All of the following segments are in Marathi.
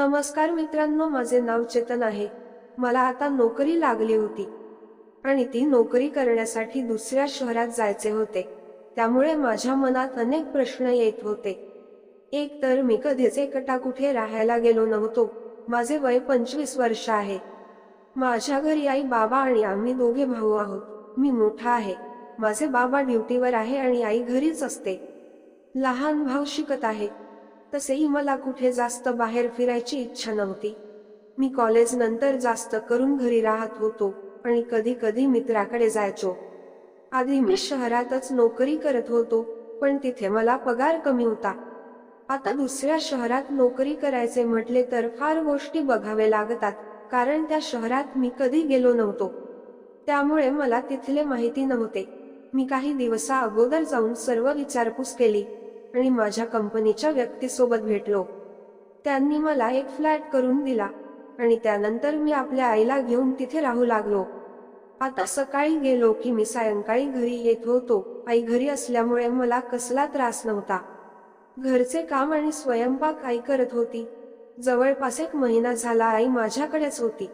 नमस्कार मित्रांनो माझे नाव चेतन आहे. मला आता नोकरी लागली होती. आणि ती नोकरी करण्यासाठी दुसऱ्या शहरात जायचे होते. त्यामुळे माझ्या मनात अनेक प्रश्न येत होते. एक तर मी कधीच एकटा कुठे राहायला गेलो नव्हतो. माझे वय पंचवीस वर्ष आहे. माझ्या घरी आई बाबा आणि आम्ही दोघे भाऊ आहोत. मी मोठा आहे. माझे बाबा ड्युटीवर आहे आणि आई घरीच असते. लहान भाऊ शिकत आहे. तसेही मला कुठे जास्त बाहेर फिरायची इच्छा नव्हती. मी कॉलेज नंतर जास्त करून घरी राहत होतो आणि कधी कधी मित्राकडे जायचो. आधी मी शहरातच नोकरी करत होतो पण तिथे मला पगार कमी होता. आता दुसऱ्या शहरात नोकरी करायचे म्हटले तर फार गोष्टी बघावे लागतात कारण त्या शहरात मी कधी गेलो नव्हतो. त्यामुळे मला तिथले माहिती नव्हते. मी काही दिवसा अगोदर जाऊन सर्व विचारपूस केली. आणि माझ्या कंपनीच्या व्यक्तीसोबत भेटलो. त्यांनी मला एक फ्लॅट करून दिला आणि त्यानंतर मी आपल्या आईला घेऊन तिथे राहू लागलो. आता सकाळी गेलो की मी सायंकाळी घरी येत होतो. आई घरी असल्यामुळे मला कसला त्रास नव्हता. घरचे काम आणि स्वयंपाक आई करत होती. जवळपास एक महिना झाला आई माझ्याकडेच होती.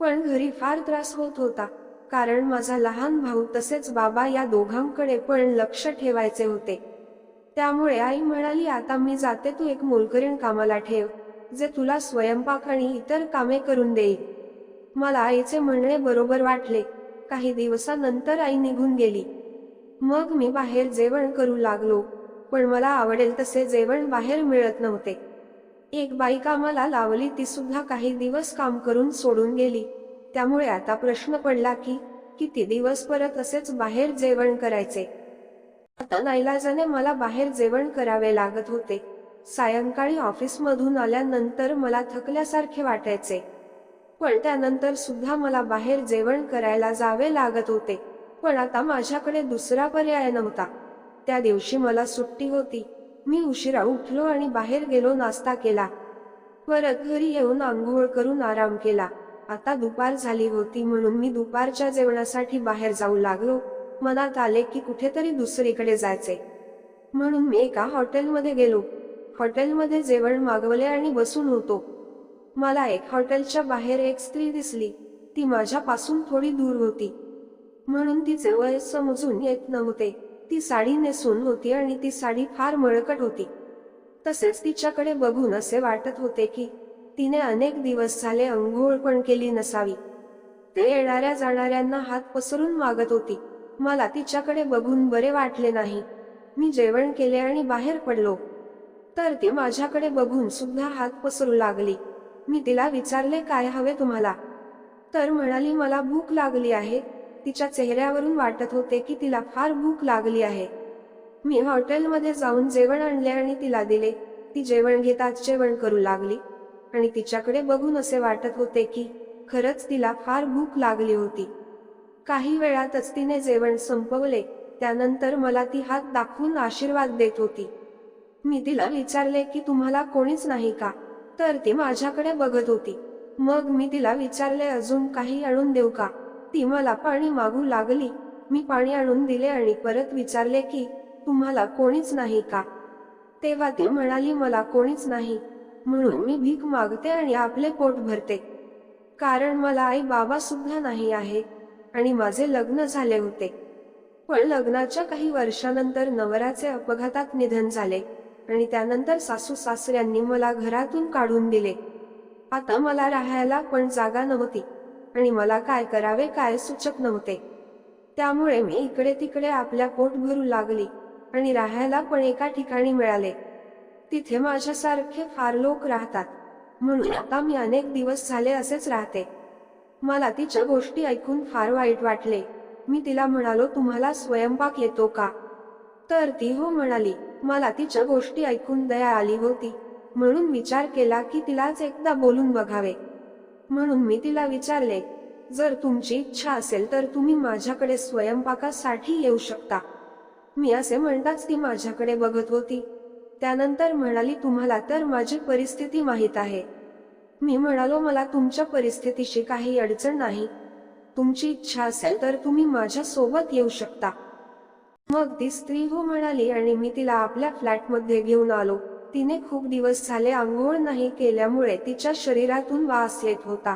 पण घरी फार त्रास होत होता कारण माझा लहान भाऊ तसेच बाबा या दोघांकडे पण लक्ष ठेवायचे होते. त्यामुळे आई म्हणाली आता मी जाते तू एक मोलकरीण कामाला ठेव जे तुला स्वयंपाक आणि इतर कामे करून देईल. मला आईचे म्हणणे बरोबर वाटले. काही दिवसानंतर आई निघून गेली. मग मी बाहेर जेवण करू लागलो पण मला आवडेल तसे जेवण बाहेर मिळत नव्हते. एक बाई कामाला लावली ती सुद्धा काही दिवस काम करून सोडून गेली. त्यामुळे आता प्रश्न पडला की किती दिवस परत असेच बाहेर जेवण करायचे? आता नाईलाजाने मला बाहेर जेवण करावे लागत होते. सायंकाळी ऑफिसमधून आल्यानंतर मला थकल्यासारखे वाटायचे. पण त्यानंतर सुद्धा मला बाहेर जेवण करायला जावे लागत होते. पण आता माझ्याकडे दुसरा पर्याय नव्हता. त्या दिवशी मला सुट्टी होती. मी उशिरा उठलो आणि बाहेर गेलो नाश्ता केला. परत घरी येऊन आंघोळ करून आराम केला. आता दुपार झाली होती म्हणून मी दुपारच्या जेवणासाठी बाहेर जाऊ लागलो. मनात आले की कुठेतरी दुसरीकडे जायचे. म्हणून मी एका हॉटेलमध्ये गेलो. हॉटेलमध्ये जेवण मागवले आणि बसून होतो. मला एक हॉटेलच्या बाहेर एक स्त्री दिसली. ती माझ्यापासून थोडी दूर होती. म्हणून तिचे वय समजून येत नव्हते. ती साडी नेसून होती आणि ती साडी फार मळकट होती. तसेच तिच्याकडे बघून असे वाटत होते की तिने अनेक दिवस झाले अंघोळ पण केली नसावी. ते येणाऱ्या जाणाऱ्यांना हात पसरून मागत होती. मला तिच्याकडे बघून बरे वाटले नाही. मी जेवण केले आणि बाहेर पडलो. तर ती माझ्याकडे बघून सुद्धा हात पसरू लागली. मी तिला विचारले काय हवे तुम्हाला? तर म्हणाली मला भूक लागली आहे. तिच्या चेहऱ्यावरून वाटत होते की तिला फार भूक लागली आहे. मी हॉटेलमध्ये जाऊन जेवण आणले आणि तिला दिले. ती जेवण घेताच जेवण करू लागली. आणि तिच्याकडे बघून असे वाटत होते की खरंच तिला फार भूक लागली होती. काही वेळातच तिने जेवण संपवले. त्यानंतर मला ती हात दाखवून आशीर्वाद देत होती. मी तिला विचारले की तुम्हाला कोणीच नाही का? तर ती माझ्याकडे बघत होती. मग मी तिला विचारले अजून काही आणून देऊ का? ती मला पाणी मागू लागली. मी पाणी आणून दिले आणि परत विचारले की तुम्हाला कोणीच नाही का? तेव्हा ती म्हणाली मला कोणीच नाही. म्हणून मी भीक मागते आणि आपले पोट भरते. कारण मला आई बाबा सुद्धा नाही आहे आणि माझे लग्न झाले होते. पण लग्नाच्या काही वर्षानंतर नवराचे अपघातात निधन झाले आणि त्यानंतर सासू सासऱ्यांनी मला घरातून काढून दिले. आता मला राहायला पण जागा नव्हती आणि मला काय करावे काय सुचत नव्हते. त्यामुळे मी इकडे तिकडे आपल्या पोट भरू लागली आणि राहायला पण एका ठिकाणी मिळाले. तिथे माझ्यासारखे फार लोक राहतात. म्हणून आता मी अनेक दिवस झाले असेच राहते. मला तिच्या गोष्टी ऐकून फार वाईट वाटले. मी तिला म्हणालो तुम्हाला स्वयंपाक येतो का? तर ती हो म्हणाली मला तिच्या गोष्टी ऐकून दया आली होती. म्हणून विचार केला की तिलाच एकदा बोलून बघावे. म्हणून मी तिला विचारले जर तुमची इच्छा असेल तर तुम्ही माझ्याकडे स्वयंपाकासाठी येऊ शकता. मी असे म्हणताच ती माझ्याकडे बघत होती. त्यानंतर म्हणाली तुम्हाला तर माझी परिस्थिती माहीत आहे. मी म्हणालो मला तुमच्या परिस्थितीशी काही अडचण नाही. तुमची इच्छा असेल तर तुम्ही माझ्या सोबत येऊ शकता. मग ती स्त्री हो म्हणाली आणि मी तिला आपल्या फ्लॅटमध्ये घेऊन आलो. तिने खूप दिवस झाले आंघोळ नाही केल्यामुळे तिच्या शरीरातून वास येत होता.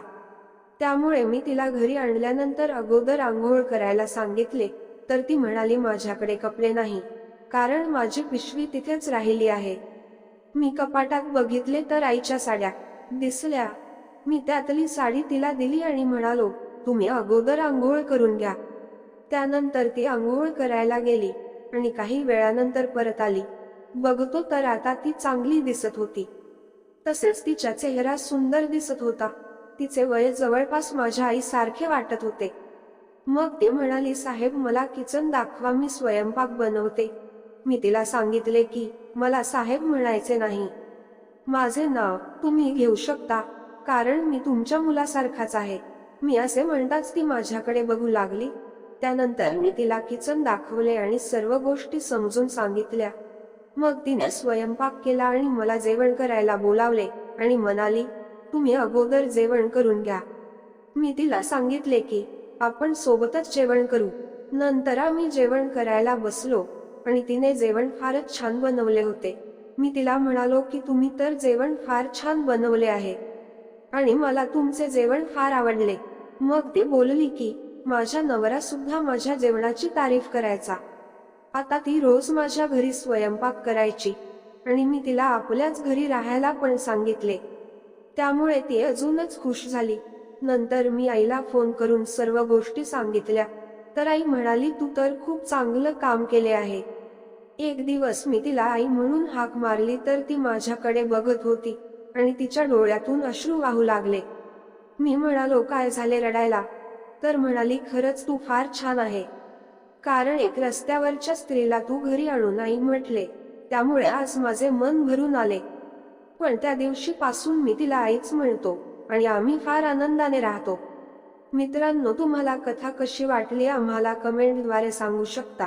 त्यामुळे मी तिला घरी आणल्यानंतर अगोदर आंघोळ करायला सांगितले. तर ती म्हणाली माझ्याकडे कपडे नाही. कारण माझी पिशवी तिथेच राहिली आहे. मी कपाटात बघितले तर आईच्या साड्या. दिसल्या. मी त्यातली साडी तिला दिली आणि म्हणालो तुम्ही अगोदर आंघोळ करून घ्या. त्यानंतर ती आंघोळ करायला गेली आणि काही वेळानंतर परत आली. बघतो तर आता ती चांगली दिसत होती. तसेच तिचा चेहरा सुंदर दिसत होता. तिचे वय जवळपास माझ्या आई सारखे वाटत होते. मग ती म्हणाली साहेब मला किचन दाखवा मी स्वयंपाक बनवते. मी तिला सांगितले की मला साहेब म्हणायचे नाही. माझे नाव तुम्ही घेऊ शकता कारण मी तुमच्या मुलासारखाच आहे. मी असे म्हणताच ती माझ्याकडे बघू लागली. त्यानंतर मी तिला किचन दाखवले आणि सर्व गोष्टी समजून सांगितल्या. मग तिने स्वयंपाक केला आणि मला जेवण करायला बोलावले आणि म्हणाली तुम्ही अगोदर जेवण करून घ्या. मी तिला सांगितले की आपण सोबतच जेवण करू. नंतर आम्ही जेवण करायला बसलो आणि तिने जेवण फारच छान बनवले होते. मी तिला म्हणालो की तुम्ही तर जेवण फार छान बनवले आहे. आणि मला तुमचे जेवण फार आवडले. मग ती बोलली की माझ्या नवरा सुद्धा माझ्या जेवणाची तारीफ करायचा. आता ती रोज माझ्या घरी स्वयंपाक करायची. आणि मी तिला आपल्याच घरी राहायला पण सांगितले. त्यामुळे ती अजूनच खुश झाली. नंतर मी आईला फोन करून सर्व गोष्टी सांगितल्या. तर आई म्हणाली तू तर खूप चांगलं काम केले आहे. एक दिवस मी तिला आई म्हणून हाक मारली तर ती माझ्याकडे बघत होती आणि तिच्या डोळ्यातून अश्रू वाहू लागले. मी म्हणालो काय झाले रडायला? तर म्हणाली खरंच तू फार छान आहे. कारण एक रस्त्यावरच्या स्त्रीला तू घरी आणून आई म्हटले. त्यामुळे आज माझे मन भरून आले. पण त्या दिवशी पासून मी तिला आईच म्हणतो आणि आम्ही फार आनंदाने राहतो. मित्रांनो तुम्हाला कथा कशी वाटली? आम्हाला कमेंटद्वारे सांगू शकता.